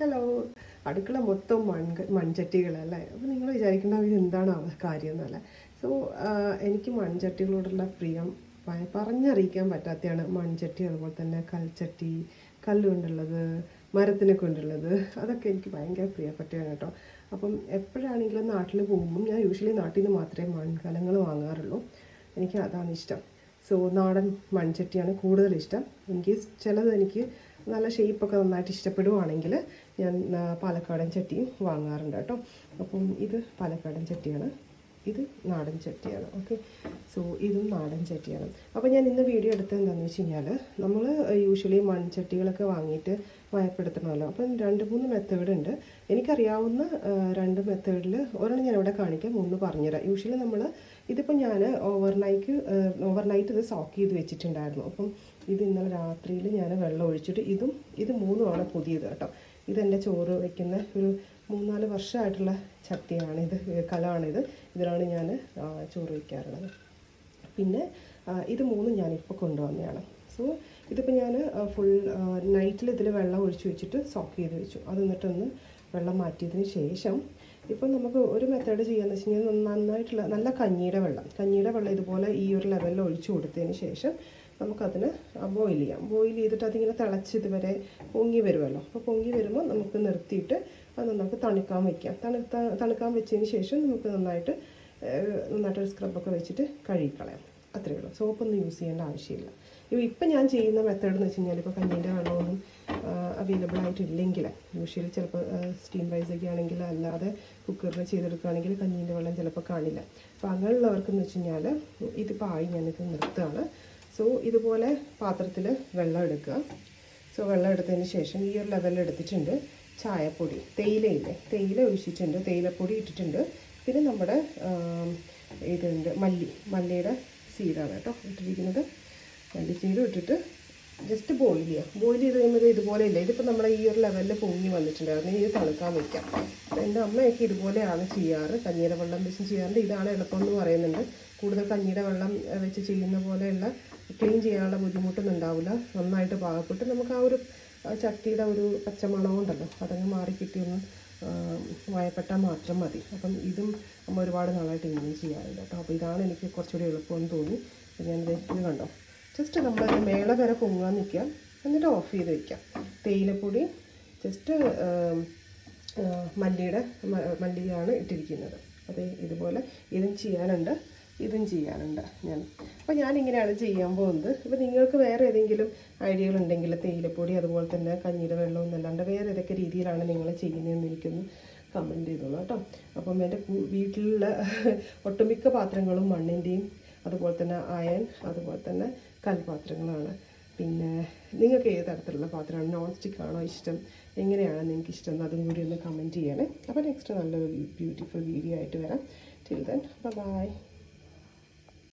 Hello അടുക്കള മൊത്തം മൺ മൺചട്ടികളല്ലേ? അപ്പോൾ നിങ്ങൾ വിചാരിക്കുന്ന ഇത് എന്താണ് അവ കാര്യം എന്നല്ലേ? സോ എനിക്ക് മൺചട്ടികളോടുള്ള പ്രിയം പറഞ്ഞറിയിക്കാൻ പറ്റാത്തതാണ് മൺചട്ടി അതുപോലെ തന്നെ കൽച്ചട്ടി കല്ല് കൊണ്ടുള്ളത് മരത്തിനെ കൊണ്ടുള്ളത് അതൊക്കെ എനിക്ക് ഭയങ്കര പ്രിയപ്പെട്ടതാണ് കേട്ടോ. അപ്പം എപ്പോഴാണെങ്കിലും നാട്ടിൽ പോകുമ്പോൾ ഞാൻ യൂഷ്വലി നാട്ടിൽ നിന്ന് മാത്രമേ മൺകലങ്ങൾ വാങ്ങാറുള്ളൂ. എനിക്ക് അതാണ് ഇഷ്ടം. സോ നാടൻ മൺചട്ടിയാണ് കൂടുതൽ ഇഷ്ടം. എനിക്ക് ചിലത് എനിക്ക് നല്ല ഷേപ്പൊക്കെ നന്നായിട്ട് ഇഷ്ടപ്പെടുവാണെങ്കിൽ ഞാൻ പാലക്കാടൻ ചട്ടിയും വാങ്ങാറുണ്ട് കേട്ടോ. അപ്പം ഇത് പാലക്കാടൻ ചട്ടിയാണ്. ഇത് നാടൻ ചട്ടിയാണ് ഓക്കെ സോ ഇതും നാടൻ ചട്ടിയാണ്. അപ്പോൾ ഞാൻ ഇന്ന് വീഡിയോ എടുത്തത് എന്താണെന്ന് വെച്ച് കഴിഞ്ഞാൽ നമ്മൾ യൂഷ്വലി മൺചട്ടികളൊക്കെ വാങ്ങിയിട്ട് മയപ്പെടുത്തണമല്ലോ. അപ്പം രണ്ട് മൂന്ന് മെത്തേഡ് ഉണ്ട്. എനിക്കറിയാവുന്ന രണ്ട് മെത്തേഡിൽ ഒരെണ്ണം ഞാൻ ഇവിടെ കാണിക്കാം ഒന്ന് പറഞ്ഞുതരാം. യൂഷ്വലി നമ്മൾ ഇതിപ്പോൾ ഞാൻ ഓവർനൈറ്റ് ഓവർനൈറ്റ് ഇത് സോക്ക് ചെയ്ത് വെച്ചിട്ടുണ്ടായിരുന്നു. അപ്പം ഇത് ഇന്നലെ രാത്രിയിൽ ഞാൻ വെള്ളം ഒഴിച്ചിട്ട് ഇതും ഇത് മൂന്നുമാണ് പുതിയത് കേട്ടോ. ഇതെന്റെ ചോറ് വയ്ക്കുന്ന ഒരു മൂന്നാൽ വർഷമായിട്ടുള്ള ചട്ടിയാണിത് കലമാണിത് ഇതിലാണ് ഞാൻ ചോറ് വയ്ക്കാറുള്ളത് പിന്നെ ഇത് മൂന്നും ഞാനിപ്പോൾ കൊണ്ടുവന്നതാണ്. സോ ഇതിപ്പോൾ ഞാൻ ഫുൾ നൈറ്റിൽ ഇതിൽ വെള്ളം ഒഴിച്ച് വെച്ചിട്ട് സോക്ക് ചെയ്ത് വെച്ചു. അത് എന്നിട്ടൊന്ന് വെള്ളം മാറ്റിയതിന് ശേഷം ഇപ്പം നമുക്ക് ഒരു മെത്തേഡ് ചെയ്യാന്ന് വെച്ച് കഴിഞ്ഞാൽ നന്നായിട്ടുള്ള നല്ല കഞ്ഞിയുടെ വെള്ളം. കഞ്ഞിയുടെ വെള്ളം ഇതുപോലെ ഈ ഒരു ലെവലിൽ ഒഴിച്ചു കൊടുത്തതിന് ശേഷം നമുക്കതിന് ബോയിൽ ചെയ്യാം. ബോയിൽ ചെയ്തിട്ട് അതിങ്ങനെ തിളച്ച് ഇതുവരെ പൊങ്ങി വരുമല്ലോ. അപ്പോൾ പൊങ്ങി വരുമ്പോൾ നമുക്ക് നിർത്തിയിട്ട് അത് നമുക്ക് തണുക്കാൻ വയ്ക്കാം തണുത്ത തണുക്കാൻ വെച്ചതിന് ശേഷം നമുക്ക് നന്നായിട്ട് നന്നായിട്ട് ഒരു സ്ക്രബൊക്കെ വെച്ചിട്ട് കഴുകിക്കളയാം. അത്രയേ ഉള്ളൂ. സോപ്പൊന്നും യൂസ് ചെയ്യേണ്ട ആവശ്യമില്ല. ഇപ്പോൾ ഇപ്പം ഞാൻ ചെയ്യുന്ന മെത്തേഡ് എന്ന് വെച്ച് കഴിഞ്ഞാൽ ഇപ്പോൾ കഞ്ഞീന്റെ വെള്ളമൊന്നും അവൈലബിൾ ആയിട്ടില്ലെങ്കിൽ യൂഷ്വലി ചിലപ്പോൾ സ്റ്റീം റൈസ് ഒക്കെ ആണെങ്കിൽ അല്ലാതെ കുക്കറിൽ ചെയ്തെടുക്കുകയാണെങ്കിൽ കഞ്ഞീന്റെ വെള്ളം ചിലപ്പോൾ കാണില്ല. അപ്പോൾ അങ്ങനെയുള്ളവർക്കെന്ന് വെച്ച് കഴിഞ്ഞാൽ ഇതിപ്പോൾ ആയി ഞാനിത് നിർത്തുകയാണ്. സോ ഇതുപോലെ പാത്രത്തിൽ വെള്ളം എടുക്കുക. സോ വെള്ളം എടുത്തതിന് ശേഷം ഈ ഒരു ലെവലിൽ എടുത്തിട്ടുണ്ട് ചായപ്പൊടി. തേയിലയില്ലേ? തേയില ഒഴിച്ചിട്ടുണ്ട്. തേയിലപ്പൊടി ഇട്ടിട്ടുണ്ട്. പിന്നെ നമ്മുടെ ഇതുണ്ട് മല്ലി. മല്ലിയുടെ സീഡാണ് കേട്ടോ ഇട്ടിരിക്കുന്നത്. മല്ലി സീഡും ഇട്ടിട്ട് ജസ്റ്റ് ബോയിൽ ചെയ്യുക. ബോയിൽ ചെയ്ത് കഴിയുമ്പോൾ ഇതുപോലെ ഇല്ല? ഇതിപ്പോൾ നമ്മുടെ ഈ ഒരു ലെവലിൽ പൊങ്ങി വന്നിട്ടുണ്ടായിരുന്നു. ഇത് തണുക്കാൻ വയ്ക്കാം എന്റെ അമ്മയൊക്കെ ഇതുപോലെയാണ് ചെയ്യാറ്. കഞ്ഞിയുടെ വെള്ളം വെച്ച് ചെയ്യാറുണ്ട്. ഇതാണ് എളുപ്പം എന്ന് പറയുന്നുണ്ട്. കൂടുതൽ കഞ്ഞിയുടെ വെള്ളം വെച്ച് ചെയ്യുന്ന പോലെയുള്ള ക്ലീൻ ചെയ്യാനുള്ള ബുദ്ധിമുട്ടൊന്നും ഉണ്ടാവില്ല നന്നായിട്ട് പാകപ്പെട്ട് നമുക്ക് ആ ഒരു ചട്ടിയുടെ ഒരു പച്ചമണം ഉണ്ടല്ലോ അതങ്ങ് മാറി കിട്ടിയൊന്ന് വയപ്പെട്ടാൽ മാത്രം മതി. അപ്പം ഇതും അമ്മ ഒരുപാട് നാളായിട്ട് ഇങ്ങനെ ചെയ്യാറുണ്ട് കേട്ടോ. അപ്പോൾ ഇതാണ് എനിക്ക് കുറച്ചുകൂടി എളുപ്പമെന്ന് തോന്നി. അപ്പം ഞാൻ ദേ ഇത് കണ്ടോ. ജസ്റ്റ് നമ്മൾ മേള വരെ പൊങ്ങാൻ നിൽക്കുക എന്നിട്ട് ഓഫ് ചെയ്ത് വയ്ക്കാം തേയിലപ്പൊടി ജസ്റ്റ് മല്ലിയുടെ മല്ലിയാണ് ഇട്ടിരിക്കുന്നത്. അതേ ഇതുപോലെ ഇതും ചെയ്യാനുണ്ട്. ഇതും ചെയ്യാനുണ്ട് ഞാൻ. അപ്പോൾ ഞാനിങ്ങനെയാണ് ചെയ്യാൻ പോകുന്നത്. ഇപ്പോൾ നിങ്ങൾക്ക് വേറെ ഏതെങ്കിലും ഐഡിയകൾ ഉണ്ടെങ്കിൽ തേയിലപ്പൊടി അതുപോലെ തന്നെ കഞ്ഞിയുടെ വെള്ളം എന്നല്ലാണ്ട് വേറെ ഏതൊക്കെ രീതിയിലാണ് നിങ്ങൾ ചെയ്യുന്നതെന്ന് എനിക്കൊന്ന് കമന്റ് ചെയ്തോളൂ കേട്ടോ. അപ്പം എന്റെ വീട്ടിലുള്ള ഒട്ടുമിക്ക പാത്രങ്ങളും മണ്ണിന്റെയും അതുപോലെ തന്നെ അയൺ അതുപോലെ തന്നെ കൽപാത്രങ്ങളാണ്. പിന്നെ നിങ്ങൾക്ക് ഏത് തരത്തിലുള്ള പാത്രമാണ് നോൺ സ്റ്റിക്ക് ആണോ ഇഷ്ടം? എങ്ങനെയാണ് നിങ്ങൾക്ക് ഇഷ്ടം? അതും കൂടി ഒന്ന് കമന്റ് ചെയ്യണേ. അപ്പോൾ നെക്സ്റ്റ് നല്ലൊരു ബ്യൂട്ടിഫുൾ വീഡിയോ ആയിട്ട് വരാം. Till then bye